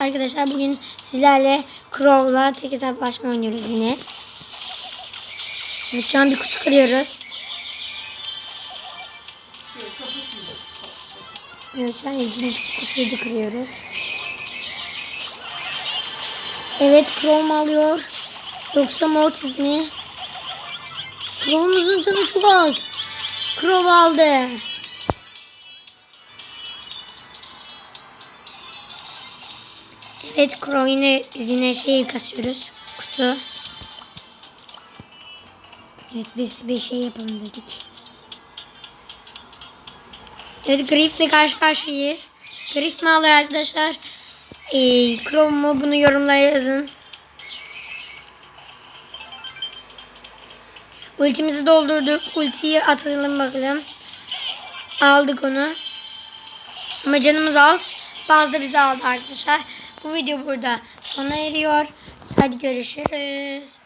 Arkadaşlar bugün sizlerle Crow'la tek hesaplaşma oynuyoruz yine. Evet, şu an bir kutu kırıyoruz. Evet şu an ikinci kutuyu da kırıyoruz. Evet Crow mu alıyor? Yoksa Mortis mi? Crow'umuzun canı çok az. Crow aldı. Evet Crow yine biz yine şeyi kasıyoruz. Kutu. Evet biz bir şey yapalım dedik. Evet Griff'le karşı karşıyayız. Griff mi alır arkadaşlar? Ee, Crow mu bunu yorumlara yazın. Ultimizi doldurduk. Ultiyi atalım bakalım. Aldık onu. Ama canımız az. Bazı da bizi aldı arkadaşlar. Bu video burada sona eriyor. Hadi görüşürüz.